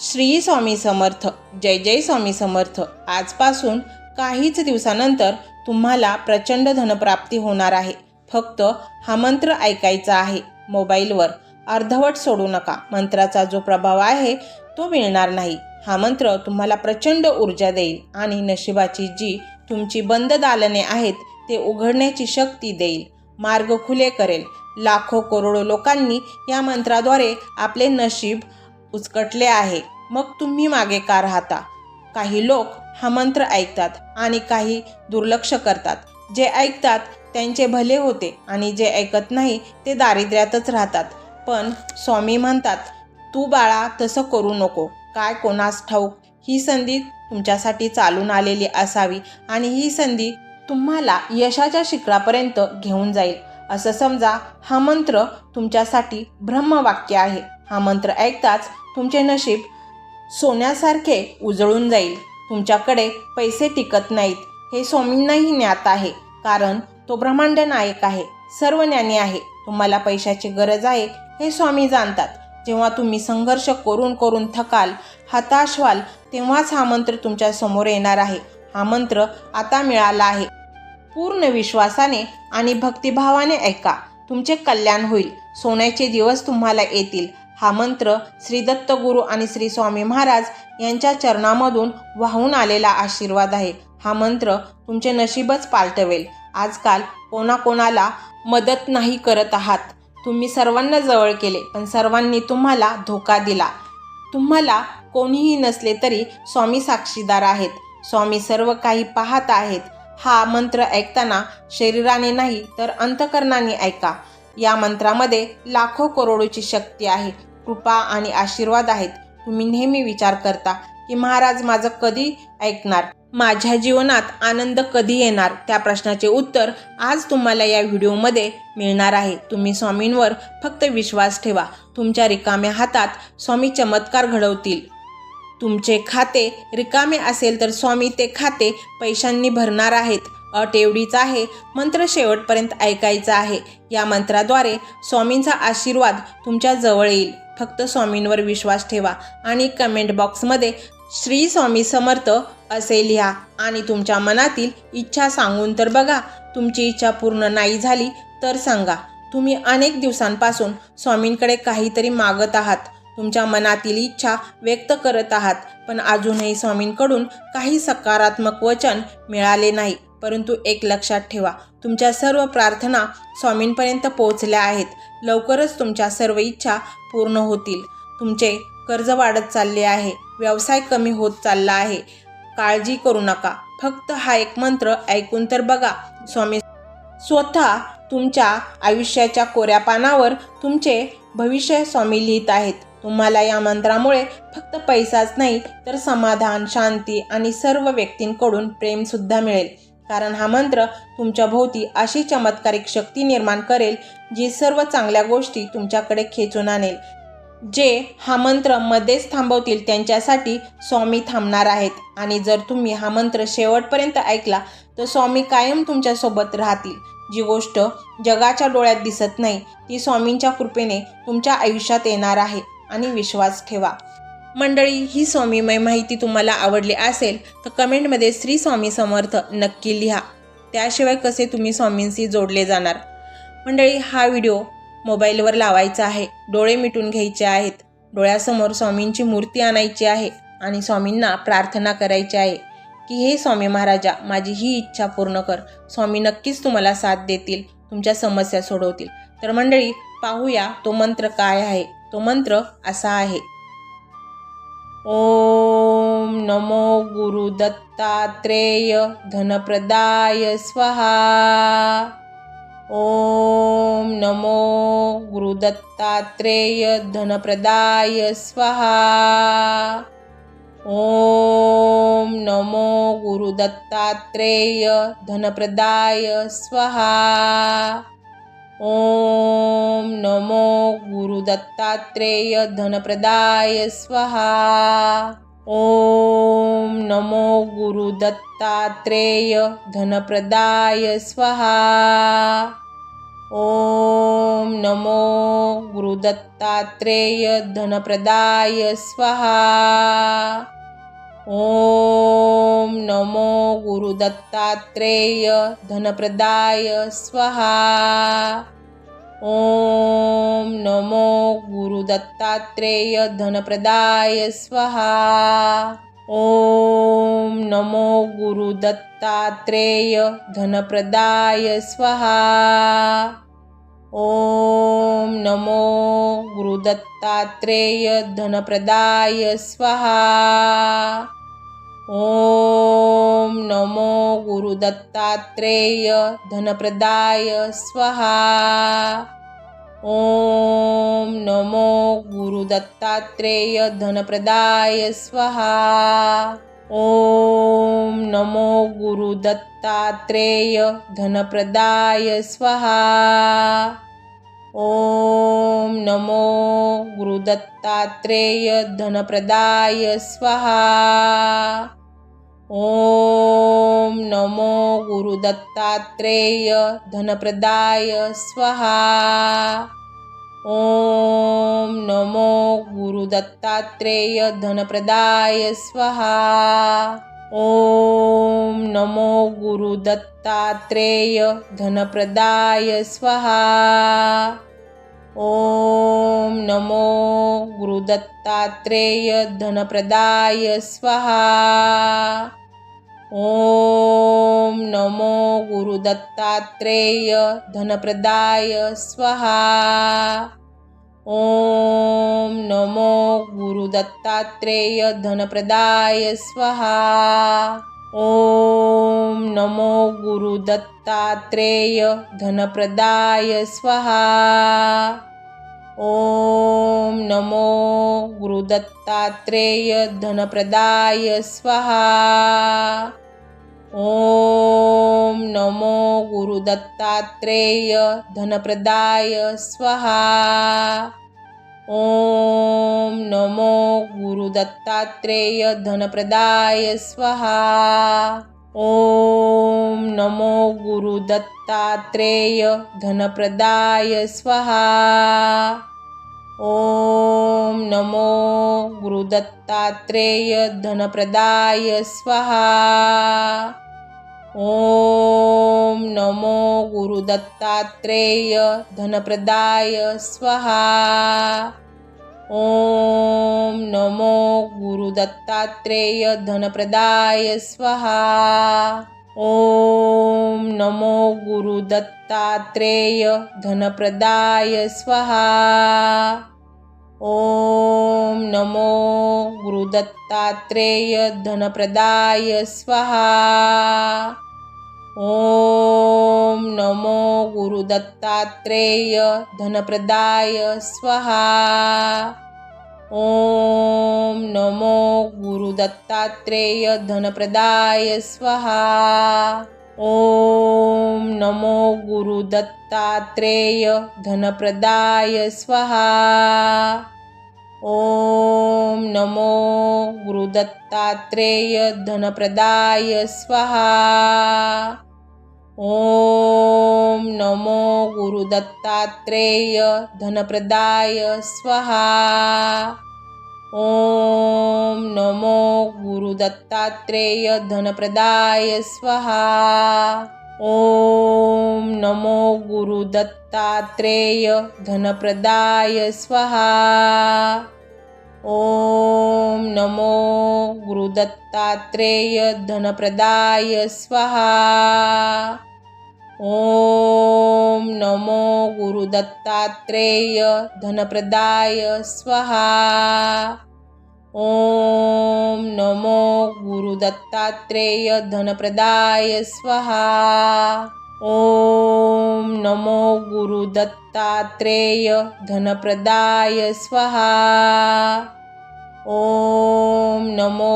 श्री स्वामी समर्थ जय जय स्वामी समर्थ. आजपासून काहीच दिवसानंतर तुम्हाला प्रचंड धनप्राप्ती होणार आहे. फक्त हा मंत्र ऐकायचा आहे. मोबाईलवर अर्धवट सोडू नका. मंत्राचा जो प्रभाव आहे तो मिळणार नाही. हा मंत्र तुम्हाला प्रचंड ऊर्जा देईल आणि नशिबाची जी तुमची बंद दालने आहेत ते उघडण्याची शक्ती देईल. मार्ग खुले करेल. लाखो करोडो लोकांनी या मंत्राद्वारे आपले नशीब उचकटले आहे. मग तुम्ही मागे का राहता? काही लोक हा मंत्र ऐकतात आणि काही दुर्लक्ष करतात. जे ऐकतात त्यांचे भले होते आणि जे ऐकत नाही ते दारिद्र्यातच राहतात. पण स्वामी म्हणतात तू बाळा तसं करू नको. काय कोणास ठाऊक? ही संधी तुमच्यासाठी चालून आलेली असावी आणि ही संधी तुम्हाला यशाच्या शिखरापर्यंत घेऊन जाईल. असं समजा हा मंत्र तुमच्यासाठी ब्रह्मवाक्य आहे. हा मंत्र ऐकताच तुमचे नशीब सोन्यासारखे उजळून जाईल. तुमच्याकडे पैसे टिकत नाहीत. हे स्वामींनाही ज्ञात आहे. कारण तो ब्रह्मांड नायक आहे. सर्व ज्ञानी आहे. तुम्हाला पैशाची गरज आहे हे स्वामी जाणतात. जेव्हा तुम्ही संघर्ष करून करून थकाल हताश व्हाल तेव्हाच हा मंत्र तुमच्यासमोर येणार आहे. हा मंत्र आता मिळाला आहे. पूर्ण विश्वासाने आणि भक्तिभावाने ऐका. तुमचे कल्याण होईल. सोन्याचे दिवस तुम्हाला येतील. हा मंत्र श्री दत्त गुरु आणि श्री स्वामी महाराज यांच्या चरणामधून वाहून आलेला आशीर्वाद आहे. हा मंत्र तुमचे नशीबच पालटवेल. आजकाल कोणाकोणाला मदत नाही करत आहात. तुम्ही सर्वांना जवळ केले पण सर्वांनी तुम्हाला धोका दिला. तुम्हाला कोणीही नसले तरी स्वामी साक्षीदार आहेत. स्वामी सर्व काही पाहत आहेत. हा मंत्र ऐकताना शरीराने नाही तर अंतकरणाने ऐका. या मंत्रामध्ये लाखो करोडोची शक्ती आहे. कृपा आणि आशीर्वाद आहेत. तुम्ही नेहमी विचार करता की महाराज माझं कधी ऐकणार? माझ्या जीवनात आनंद कधी येणार? त्या प्रश्नाचे उत्तर आज तुम्हाला या व्हिडिओमध्ये मिळणार आहे. तुम्ही स्वामींवर फक्त विश्वास ठेवा. तुमच्या रिकाम्या हातात स्वामी चमत्कार घडवतील. तुमचे खाते रिकामे असेल तर स्वामी ते खाते पैशांनी भरणार आहेत. अट एवढीच आहे मंत्र शेवटपर्यंत ऐकायचा आहे. या मंत्राद्वारे स्वामींचा आशीर्वाद तुमच्या जवळ येईल. फक्त स्वामींवर विश्वास ठेवा आणि कमेंट बॉक्समध्ये श्री स्वामी समर्थ असे लिहा आणि तुमच्या मनातील इच्छा सांगून तर बघा. तुमची इच्छा पूर्ण नाही झाली तर सांगा. तुम्ही अनेक दिवसांपासून स्वामींकडे काहीतरी मागत आहात. तुमच्या मनातील इच्छा व्यक्त करत आहात पण अजूनही स्वामींकडून काही सकारात्मक वचन मिळाले नाही. परंतु एक लक्षात ठेवा तुमच्या सर्व प्रार्थना स्वामींपर्यंत पोहोचल्या आहेत. लवकरच तुमच्या सर्व इच्छा पूर्ण होतील. तुमचे कर्ज वाढत चालले आहे व्यवसाय कमी होत चालला आहे. काळजी करू नका. फक्त हा एक मंत्र ऐकून तर बघा स्वामी. स्वतः तुमच्या आयुष्याच्या कोऱ्या पानावर तुमचे भविष्य स्वामी लिहित आहेत. तुम्हाला या मंत्रामुळे फक्त पैसाच नाही तर समाधान शांती आणि सर्व व्यक्तींकडून प्रेमसुद्धा मिळेल. कारण हा मंत्र तुमच्या भोवती अशी चमत्कारिक शक्ती निर्माण करेल जी सर्व चांगल्या गोष्टी तुमच्याकडे खेचून आणेल. जे हा मंत्र मध्येच थांबवतील त्यांच्यासाठी स्वामी थांबणार आहेत. आणि जर तुम्ही हा मंत्र शेवटपर्यंत ऐकला तर स्वामी कायम तुमच्यासोबत राहतील. जी गोष्ट जगाच्या डोळ्यात दिसत नाही ती स्वामींच्या कृपेने तुमच्या आयुष्यात येणार आहे. आणि विश्वास ठेवा. मंडळी ही स्वामीमय माहिती तुम्हाला आवडली असेल तर कमेंटमध्ये श्री स्वामी समर्थ नक्की लिहा. त्याशिवाय कसे तुम्ही स्वामींशी जोडले जाणार? मंडळी हा व्हिडिओ मोबाईलवर लावायचा आहे. डोळे मिटून घ्यायचे आहेत. डोळ्यासमोर स्वामींची मूर्ती आणायची आहे आणि स्वामींना प्रार्थना करायची आहे की हे स्वामी महाराजा माझी ही इच्छा पूर्ण कर. स्वामी नक्कीच तुम्हाला साथ देतील तुमच्या समस्या सोडवतील. तर मंडळी पाहूया तो मंत्र काय आहे. तो मंत्र असा आहे. ॐ नमो गुरुदत्तात्रेय धनप्रदाय स्वाहा। ॐ नमो गुरुदत्तात्रेय धनप्रदाय स्वाहा। ॐ नमो गुरुदत्तात्रेय धनप्रदाय स्वाहा। ओम नमो गुरुदत्तात्रेय धनप्रदाय स्वाहा। ओम नमो गुरुदत्तात्रेय धनप्रदाय स्वाहा। ॐ नमो गुरुदत्तात्रेय धनप्रदाय स्वाहा। ॐ नमो गुरुदत्तात्रेय धनप्रदाय स्वहा। ॐ नमो गुरुदत्तात्रेय धनप्रदाय स्वहा। ॐ नमो गुरुदत्तात्रेय धनप्रदाय स्वहा। ॐ नमो गुरुदत्तात्रेय धनप्रदाय स्वहा। ॐ नमो गुरुदत्तात्रेय धनप्रदाय स्वाहा। ॐ नमो गुरुदत्तात्रेय धनप्रदाय स्वाहा। ॐ नमो गुरुदत्तात्रेय धनप्रदाय स्वाहा। ॐ नमो गुरुदत्तात्रेय धनप्रदाय स्वाहा ॐ नमो गुरुदत्तात्रेय धनप्रदाय स्वाहा। ॐ नमो गुरुदत्तात्रेय धनप्रदाय स्वाहा। ॐ नमो गुरुदत्तात्रेय धनप्रदाय स्वाहा ॐ नमो गुरुदत्तात्रेय धनप्रदाय स्वाहा। ॐ नमो गुरुदत्तात्रेय धनप्रदाय स्वाहा। ॐ नमो गुरुदत्तात्रेय धनप्रदाय स्वाहा। ॐ नमो गुरुदत्तात्रेय धनप्रदाय स्वाहा ॐ नमो गुरुदत्तात्रेय धनप्रदाय स्वाहा। ॐ नमो गुरुदत्तात्रेय धनप्रदाय स्वाहा। ॐ नमो गुरुदत्तात्रेय धनप्रदाय स्वाहा। ॐ नमो गुरुदत्तात्रेय धनप्रदाय स्वाहा। ॐ नमो गुरुदत्तात्रेय धनप्रदाय स्वाहा। ॐ नमो गुरुदत्तात्रेय धनप्रदाय स्वाहा। ॐ नमो गुरुदत्तात्रेय धनप्रदाय स्वाहा। ॐ नमो गुरुदत्तात्रेय धनप्रदाय स्वाहा। ॐ नमो गुरुदत्तात्रेय धनप्रदाय स्वाहा। ॐ नमो गुरुदत्तात्रेय धनप्रदाय स्वाहा। ॐ नमो गुरुदत्तात्रेय धनप्रदाय स्वाहा। ॐ नमो गुरुदत्तात्रेय धनप्रदाय स्वाहा। ॐ नमो गुरुदत्तात्रेय धनप्रदाय स्वाहा। ॐ नमो गुरुदत्तात्रेय धनप्रदाय स्वाहा। ॐ नमो गुरुदत्तात्रेय धनप्रदाय स्वाहा। ॐ नमो गुरुदत्तात्रेय धनप्रदाय स्वाहा। ॐ नमो गुरुदत्तात्रेय धनप्रदाय स्वाहा। ॐ नमो गुरुदत्तात्रेय धनप्रदाय स्वाहा। ॐ नमो गुरुदत्तात्रेय धनप्रदाय स्वाहा। ॐ नमो गुरुदत्तात्रेय धनप्रदाय स्वाहा। ॐ नमो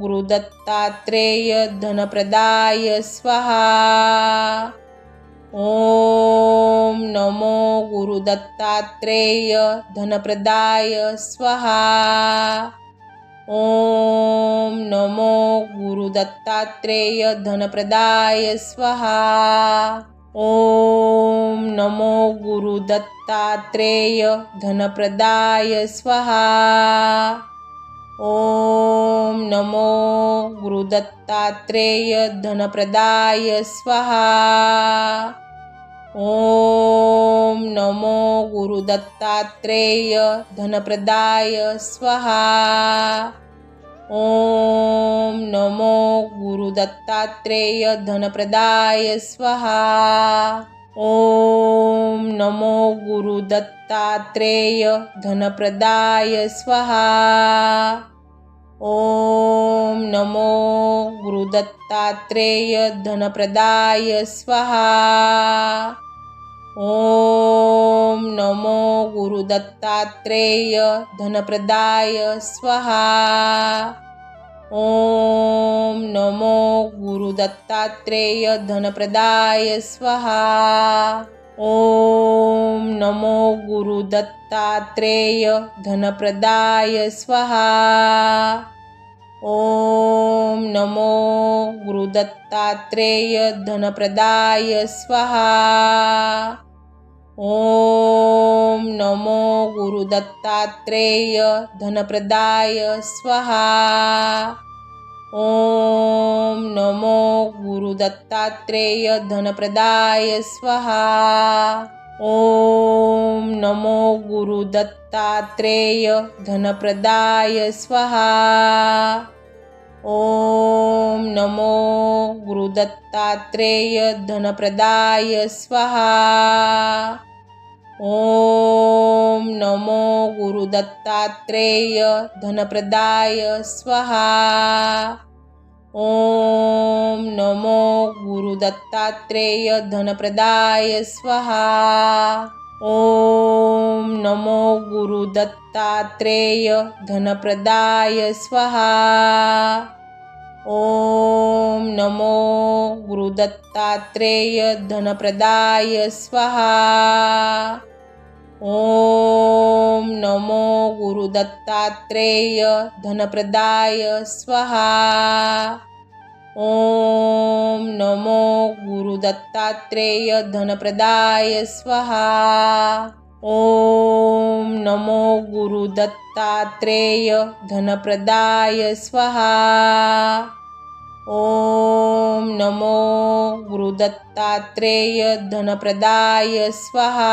गुरुदत्तात्रेय धनप्रदाय स्वाहा। ॐ नमो गुरुदत्तात्रेय धनप्रदाय स्वाहा। ॐ नमो गुरुदत्तात्रेय धनप्रदाय स्वाहा। ॐ नमो गुरुदत्तात्रेय धनप्रदाय स्वाहा। ॐ नमो गुरुदत्तात्रेय धनप्रदाय स्वाहा। ॐ नमो गुरुदत्तात्रेय धनप्रदाय स्वाहा। ॐ नमो गुरुदत्तात्रेय धनप्रदाय स्वाहा। ॐ नमो गुरुदत्तात्रेय धनप्रदाय स्वाहा। ॐ नमो गुरुदत्तात्रेय धनप्रदाय स्वाहा। ॐ नमो गुरुदत्तात्रेय धनप्रदाय स्वाहा ॐ नमो गुरुदत्तात्रेय धनप्रदाय स्वाहा। ॐ नमो गुरुदत्तात्रेय धनप्रदाय स्वाहा। ॐ नमो गुरुदत्तात्रेय धनप्रदाय स्वाहा। ॐ नमो गुरुदत्तात्रेय धनप्रदाय स्वाहा। ॐ नमो गुरुदत्तात्रेय धनप्रदाय स्वाहा। ॐ नमो गुरुदत्तात्रेय धनप्रदाय स्वाहा। ॐ नमो गुरुदत्तात्रेय धनप्रदाय स्वाहा। ॐ नमो गुरुदत्तात्रेय धनप्रदाय स्वाहा। ॐ नमो गुरुदत्तात्रेय धनप्रदाय स्वाहा। ॐ नमो गुरुदत्तात्रेय धनप्रदाय स्वाहा। ॐ नमो गुरुदत्तात्रेय धनप्रदाय स्वाहा ॐ नमो गुरुदत्तात्रेय धनप्रदाय स्वाहा। ॐ नमो गुरुदत्तात्रेय धनप्रदाय स्वाहा। ॐ नमो गुरुदत्तात्रेय धनप्रदाय स्वाहा। ॐ नमो गुरुदत्तात्रेय धनप्रदाय स्वाहा।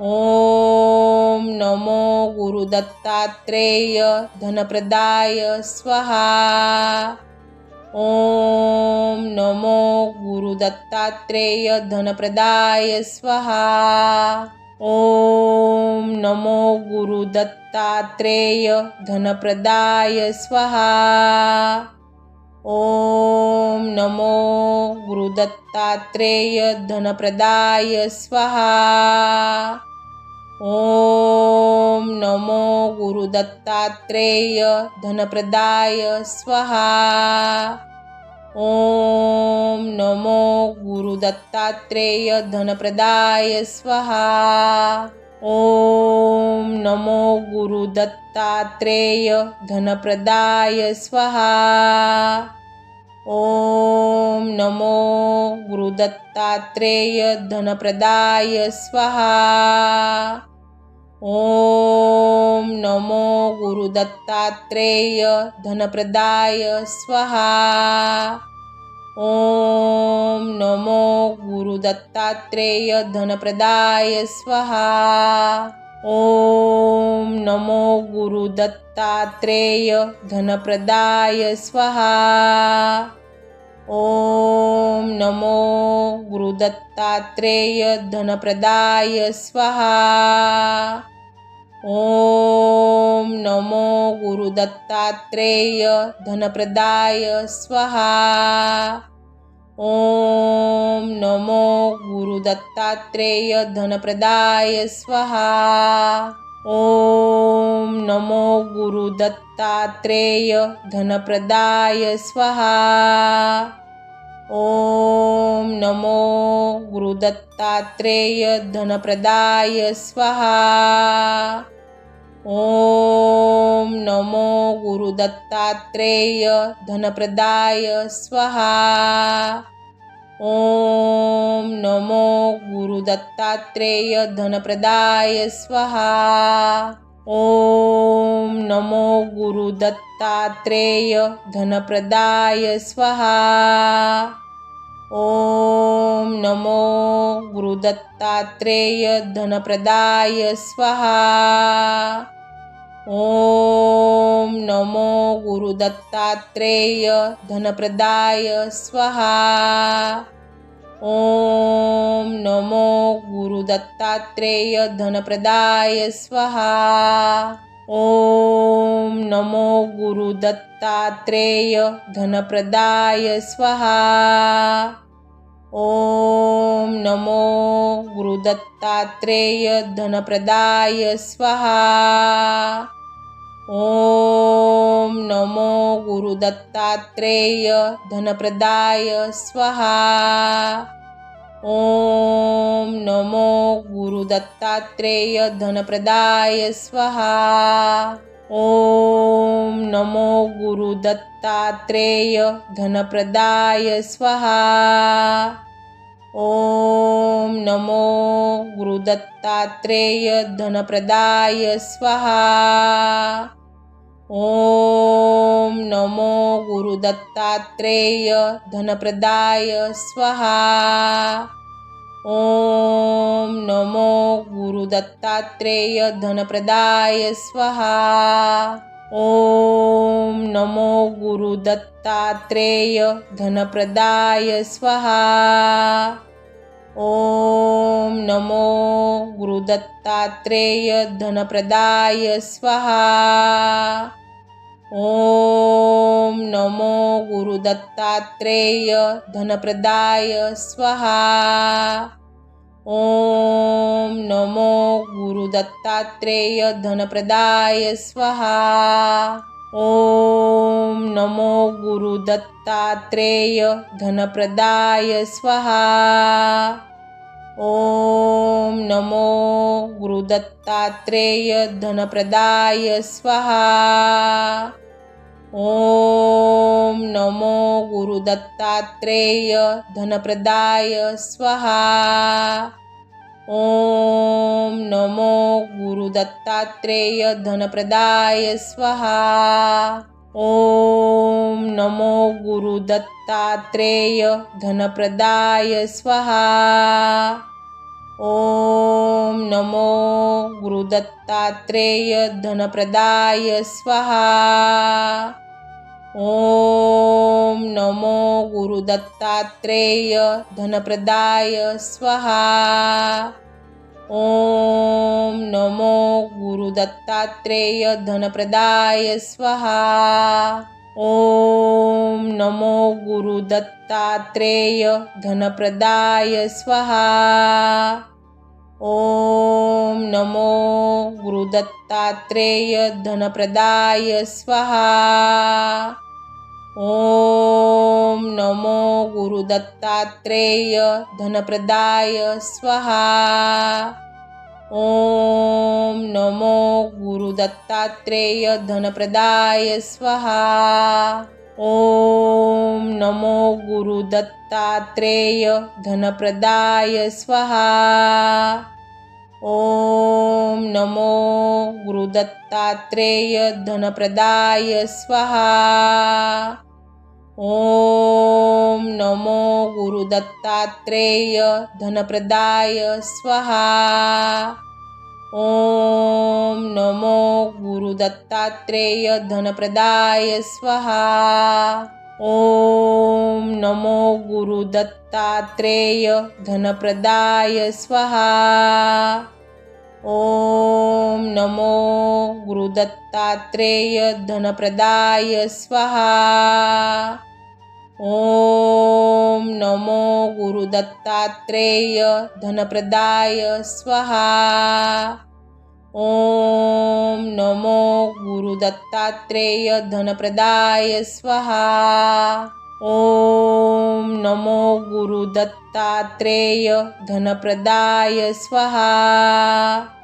ॐ नमो गुरुदत्तात्रेय धनप्रदाय स्वाहा। ॐ नमो गुरुदत्तात्रेय धनप्रदाय स्वाहा। ॐ नमो गुरुदत्तात्रेय धनप्रदाय स्वाहा ॐ नमो गुरुदत्तात्रेय धनप्रदाय स्वाहा। ॐ नमो गुरुदत्तात्रेय धनप्रदाय स्वाहा। ॐ नमो गुरुदत्तात्रेय धनप्रदाय स्वाहा ॐ नमो गुरुदत्तात्रेय धनप्रदाय स्वाहा। ॐ नमो गुरुदत्तात्रेय धनप्रदाय स्वाहा। ॐ नमो गुरुदत्तात्रेय धनप्रदाय स्वाहा ॐ नमो गुरुदत्तात्रेय धनप्रदाय स्वाहा। ॐ नमो गुरुदत्तात्रेय धनप्रदाय स्वाहा। ॐ नमो गुरुदत्तात्रेय धनप्रदाय स्वाहा ॐ नमो गुरुदत्तात्रेय धनप्रदाय स्वाहा। ॐ नमो गुरुदत्तात्रेय धनप्रदाय स्वाहा। ॐ नमो गुरुदत्तात्रेय धनप्रदाय स्वाहा। ॐ नमो गुरुदत्तात्रेय धनप्रदाय स्वाहा ॐ नमो गुरुदत्तात्रेय धनप्रदाय स्वाहा। ॐ नमो गुरुदत्तात्रेय धनप्रदाय स्वाहा। ॐ नमो गुरुदत्तात्रेय धनप्रदाय स्वाहा। ॐ नमो गुरुदत्तात्रेय धनप्रदाय स्वाहा ॐ नमो गुरुदत्तात्रेय धनप्रदाय स्वहा। ॐ नमो गुरुदत्तात्रेय धनप्रदाय स्वहा। ॐ नमो गुरुदत्तात्रेय धनप्रदाय स्वहा। ॐ नमो गुरुदत्तात्रेय धनप्रदाय स्वहा। ॐ नमो गुरुदत्तात्रेय धनप्रदाय स्वाहा। ॐ नमो गुरुदत्तात्रेय धनप्रदाय स्वाहा। ॐ नमो गुरुदत्तात्रेय धनप्रदाय स्वाहा ॐ नमो गुरुदत्तात्रेय धनप्रदाय स्वाहा। ॐ नमो गुरुदत्तात्रेय धनप्रदाय स्वाहा। ॐ नमो गुरुदत्तात्रेय धनप्रदाय स्वाहा। ॐ नमो गुरुदत्तात्रेय धनप्रदाय स्वाहा ॐ नमो गुरुदत्तात्रेय धनप्रदाय स्वाहा। ॐ नमो गुरुदत्तात्रेय धनप्रदाय स्वाहा। ॐ नमो गुरुदत्तात्रेय धनप्रदाय स्वाहा। ॐ नमो गुरुदत्तात्रेय धनप्रदाय स्वाहा। ॐ नमो गुरुदत्तात्रेय धनप्रदाय स्वाहा। ॐ नमो गुरुदत्तात्रेय धनप्रदाय स्वाहा ॐ नमो गुरुदत्तात्रेय धनप्रदाय स्वाहा। ॐ नमो गुरुदत्तात्रेय धनप्रदाय स्वाहा। ॐ नमो गुरुदत्तात्रेय धनप्रदाय स्वाहा। ॐ नमो गुरुदत्तात्रेय धनप्रदाय स्वहा। ॐ नमो गुरुदत्तात्रेय धनप्रदाय स्वहा। ॐ नमो गुरुदत्तात्रेय धनप्रदाय स्वहा। ॐ नमो गुरुदत्तात्रेय धनप्रदाय स्वहा। ॐ नमो गुरुदत्तात्रेय धनप्रदाय स्वाहा। ॐ नमो गुरुदत्तात्रेय धनप्रदाय स्वाहा। ॐ नमो गुरुदत्तात्रेय धनप्रदाय स्वाहा। ॐ नमो गुरुदत्तात्रेय धनप्रदाय स्वाहा ॐ नमो गुरुदत्तात्रेय धनप्रदाय स्वाहा। ॐ नमो गुरुदत्तात्रेय धनप्रदाय स्वाहा। ॐ नमो गुरुदत्तात्रेय धनप्रदाय स्वाहा ॐ नमो गुरुदत्तात्रेय धनप्रदाय स्वाहा। ॐ नमो गुरुदत्तात्रेय धनप्रदाय स्वाहा। ॐ नमो गुरुदत्तात्रेय धनप्रदाय स्वाहा। ॐ नमो गुरुदत्तात्रेय धनप्रदाय स्वाहा